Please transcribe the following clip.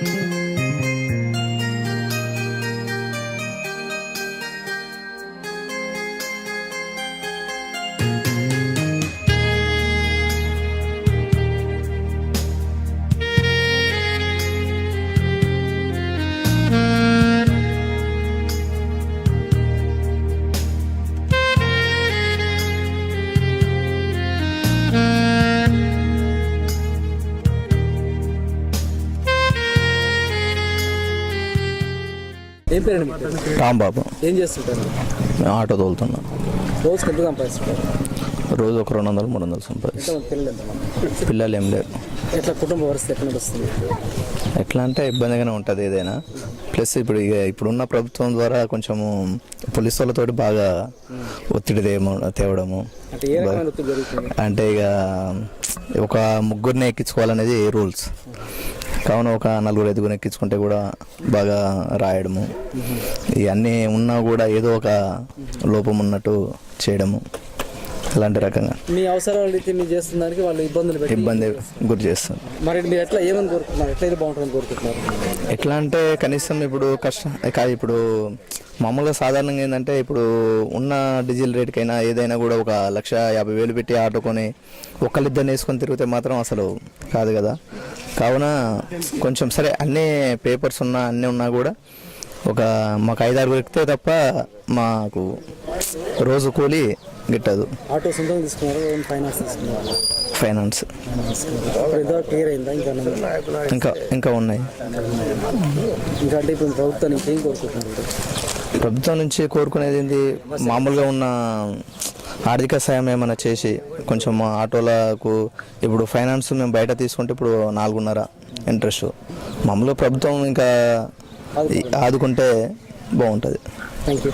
ఏం పేరండి మీ పేరు? రాంబాబు. ఏం చేస్తుంటారు? మేము ఆటో తోలుతున్నాం. రోజుకి ఎంత సంపాదిస్తుంటారు రోజు ఒక రెండు వందలు మూడు వందలు సంపాదిస్తాం. పిల్లలు ఎంతమంది పిల్లలు ఏం లేరు. ఎట్లా కుటుంబ పరిస్థితి ఎట్లా నడుస్తుంది? ఎట్లా అంటే ఇబ్బందిగానే ఉంటుంది ఏదైనా. ప్లస్ ఇప్పుడు ఇక ఇప్పుడున్న ప్రభుత్వం ద్వారా కొంచెము పోలీసు వాళ్ళతోటి బాగా ఒత్తిడి తేమ తేవడము. అంటే ఏ రకమైన ఒత్తిడి జరుగుతుంది? అంటే ఇక ఒక ముగ్గురిని ఎక్కించుకోవాలనేది రూల్స్. కావున ఒక నలుగురు ఐదుగురు ఎక్కించుకుంటే కూడా బాగా రాయడము. ఇవన్నీ ఉన్నా కూడా ఏదో ఒక లోపం ఉన్నట్టు చేయడము. అలాంటి రకంగా. మీ అవసరాల రీతి మీరు చేస్తున్న దానికి వాళ్ళు ఇబ్బందులు పెట్టి ఇబ్బంది గురి చేస్తుంది మరి మీరు ఎట్లా ఏమని కోరుకుంటున్నారు? ఎట్లా బాగుంటుందని కోరుకుంటున్నారు? ఎట్లా అంటే కనీసం ఇప్పుడు కష్టం కాదు ఇప్పుడు మామూలుగా సాధారణంగా ఏంటంటే ఇప్పుడు ఉన్న డీజిల్ రేట్కైనా ఏదైనా కూడా ఒక లక్ష యాభై వేలు పెట్టి ఆటో కొని ఒకళ్ళిద్దరిని వేసుకొని తిరిగితే మాత్రం అసలు కాదు కదా. కావున కొంచెం సరే అన్ని పేపర్స్ ఉన్నా అన్నీ ఉన్నా కూడా ఒక మాకు ఐదారు ఎక్కితే తప్ప మాకు రోజు కూలి గిట్టదు. ఆటో సొంతంగా తీసుకున్నారు? ఫైనాన్స్ తీసుకున్నారు? ఇంకా? ఇంకా ఉన్నాయి. ఇంకా అంటే ఇప్పుడు ప్రభుత్వాన్ని ఇంకేం కోరుకుంటున్నారు? ప్రభుత్వం నుంచి కోరుకునేది మామూలుగా ఉన్న ఆర్థిక సాయం ఏమైనా చేసి కొంచెం ఆటోలకు ఇప్పుడు ఫైనాన్స్ మేము బయట తీసుకుంటే ఇప్పుడు నాలుగున్నర ఇంట్రెస్ట్. మామూలుగా ప్రభుత్వం ఇంకా ఆదుకుంటే బాగుంటుంది. Thank you